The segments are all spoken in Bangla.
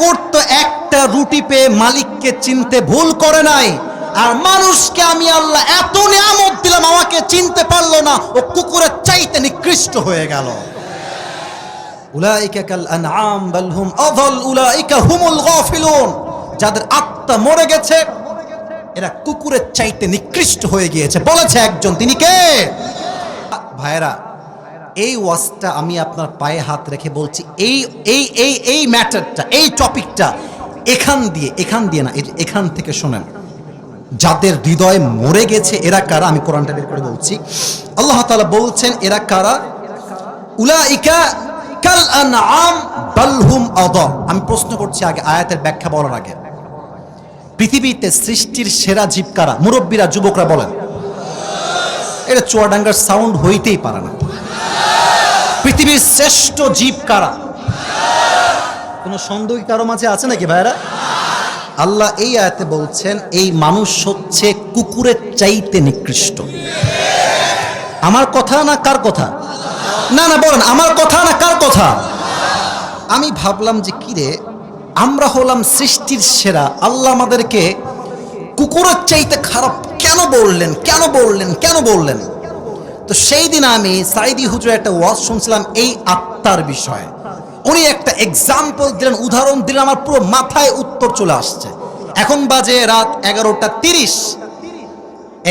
কুকুর তো একটা রুটি পেয়ে মালিককে চিনতে ভুল করে নাই। আর মানুষকে আমি আল্লাহ এত নিয়ামত দিলাম, আমাকে চিনতে পারল না, ও কুকুরের চাইতে নিকৃষ্ট হয়ে গেল। যাদের আত্মা মরে গেছে, এরা কুকুরের চাইতে নিকৃষ্ট হয়ে গিয়েছে। বলেছে একজন, তিনি কে? ভাইরা এই ওয়াজটা আমি আপনার পায়ে হাত রেখে বলছি, এই এই এই এই ম্যাটারটা, এই টপিকটা এখান দিয়ে এখান দিয়ে না এখান থেকে শোনেন। যাদের হৃদয় মরে গেছে, এরা কারা? আমি কোরআনটা বের করে বলছি। আল্লাহ তাআলা বলছেন, এরা কারা? উলাইকা কাল আনআম বাল হুম আদাল আমি প্রশ্ন করছি আগে, আয়াতের ব্যাখ্যা বলার আগে। পৃথিবীতে সৃষ্টির সেরা জীব কারা? মুরব্বীরা, যুবকরা বলেন। এটা চুয়াডাঙ্গার সাউন্ড হইতেই পারে না। পৃথিবীর শ্রেষ্ঠ জীব কারা? কোনো সন্দেহ কারও মাঝে আছে নাকি ভাইরা আল্লাহ এই আয়াতে বলছেন, এই মানুষ হচ্ছে কুকুরের চাইতে নিকৃষ্ট। আমার কথা না কার কথা? না না, বলেন, আমার কথা না কার কথা? আমি ভাবলাম যে কিরে আমরা হলাম সৃষ্টির সেরা। আল্লাহ আমাদেরকে কুকুরের চাইতে খারাপ কেন বললেন? কেন বললেন? কেন বললেন? তো সেই দিন আমি সাইদি হুজুর একটা ওয়াজ শুনছিলাম এই আত্মার বিষয়ে। উনি একটা এক্সাম্পল দিলেন, উদাহরণ দিলেন, আমার পুরো মাথায় উত্তর চলে আসছে। এখন বাজে রাত এগারোটা তিরিশ।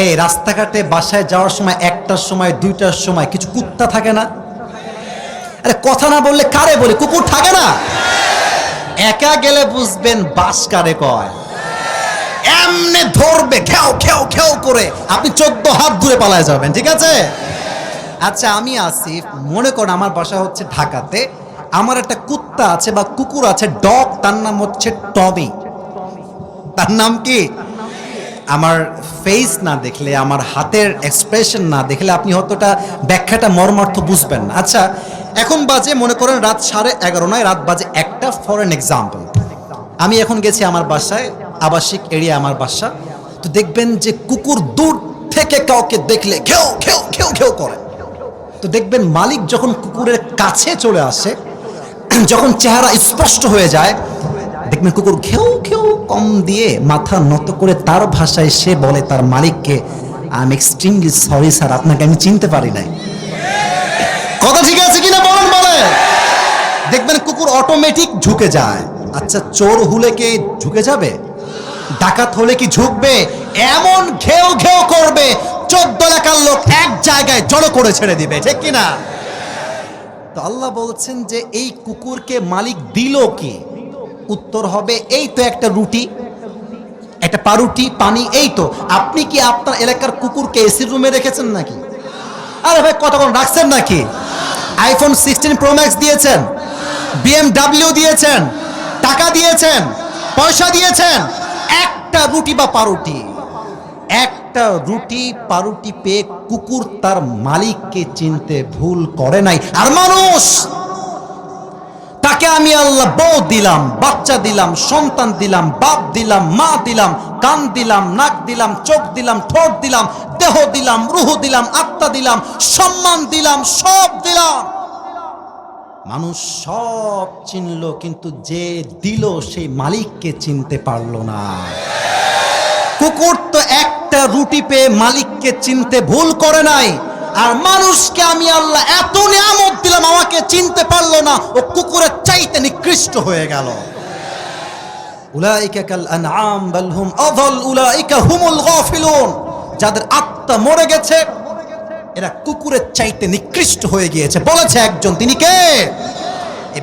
এই রাস্তাঘাটে বাসায় যাওয়ার সময়, একটার সময়, দুইটার সময় কিছু কুত্তা থাকে না? আরে কথা না বললে কারে বলে? কুকুর থাকে না? একা গেলে বুঝবেন বাস কারে কয়। এমনে ধরবে খেও খেও খেও করে। আপনি চোদ্দ হাত দূরে পালায় যাবেন, ঠিক আছে? আচ্ছা আমি আসিফ মনে করেন আমার বাসা হচ্ছে ঢাকাতে। আমার একটা কুত্তা আছে বা কুকুর আছে, ডগ, তার নাম হচ্ছে টমি। তার নাম কি? আমার ফেস না দেখলে, আমার হাতের এক্সপ্রেশন না দেখলে আপনি হয়তোটা ব্যাখ্যাটা মর্মার্থ বুঝবেন না। আচ্ছা এখন বাজে, মনে করেন রাত সাড়ে এগারো নয়, রাত বাজে একটা ফর এন এক্সাম্পল আমি এখন গেছি আমার বাসায়, আবাসিক এরিয়া আমার বাসা। তো দেখবেন যে কুকুর দূর থেকে কাউকে দেখলে ঘেউ ঘেউ ঘেউ ঘেউ করে। তো দেখবেন মালিক যখন কুকুরের কাছে চলে আসে, যখন চেহারা স্পষ্ট হয়ে যায়, দেখবেন কুকুর ঘেউ ঘেউ কম দিয়ে মাথা নত করে তার ভাষায় সে বলে তার মালিককে I am extremely sorry sir আপনাকে আমি চিনতে পারি নাই। কথা ঠিক আছে কিনা বলেন বলে দেখবেন কুকুর অটোমেটিক ঝুঁকে যায়। আচ্ছা চোর হলে কি ঝুঁকে যাবে? ডাকাত হলে কি ঝুঁকবে? এমন ঘেউ ঘেউ করবে চোদ্দ লেখার লোক এক জায়গায় জড়ো করে ছেড়ে দিবে, ঠিক কিনা? তো আল্লাহ বলছেন যে এই কুকুরকে মালিক দিল কি? উত্তর হবে, এই তো একটা রুটি, একটা পারুটি, পানি, এই তো। আপনি কি আপনার এলাকার কুকুরকে এসির রুমে রেখেছেন নাকি? আরে ভাই, কতক্ষণ রাখছেন নাকি? আইফোন সিক্সটিন প্রো ম্যাক্স দিয়েছেন বিএমডাব্লিউ দিয়েছেন, টাকা দিয়েছেন, পয়সা দিয়েছেন, একটা রুটি বা পারুটি একটা রুটি পারুটি পেয়ে কুকুর তার মালিককে চিনতে ভুল করে নাই। আর মানুষ, তাকে আমি আল্লাহ বউ দিলাম, বাচ্চা দিলাম, সন্তান দিলাম, বাপ দিলাম, মা দিলাম, কান দিলাম, নাক দিলাম, চোখ দিলাম, ঠোঁট দিলাম, দেহ দিলাম, রুহ দিলাম, আত্মা দিলাম, সম্মান দিলাম, সব দিলাম। মানুষ সব চিনল, কিন্তু যে দিল সেই মালিককে চিনতে পারল না। কুকুর তো একটা রুটি পেয়ে মালিককে চিনতে ভুল করে নাই। আর মানুষকে আমি আল্লাহ এত নিয়ামত দিলাম, আমাকে চিনতে পারল না, ও কুকুরের চাইতে নিকৃষ্ট হয়ে গেল। যাদের আত্মা মরে গেছে, এরা কুকুরের চাইতে নিকৃষ্ট হয়ে গিয়েছে। বলেছে একজন, তিনি কে?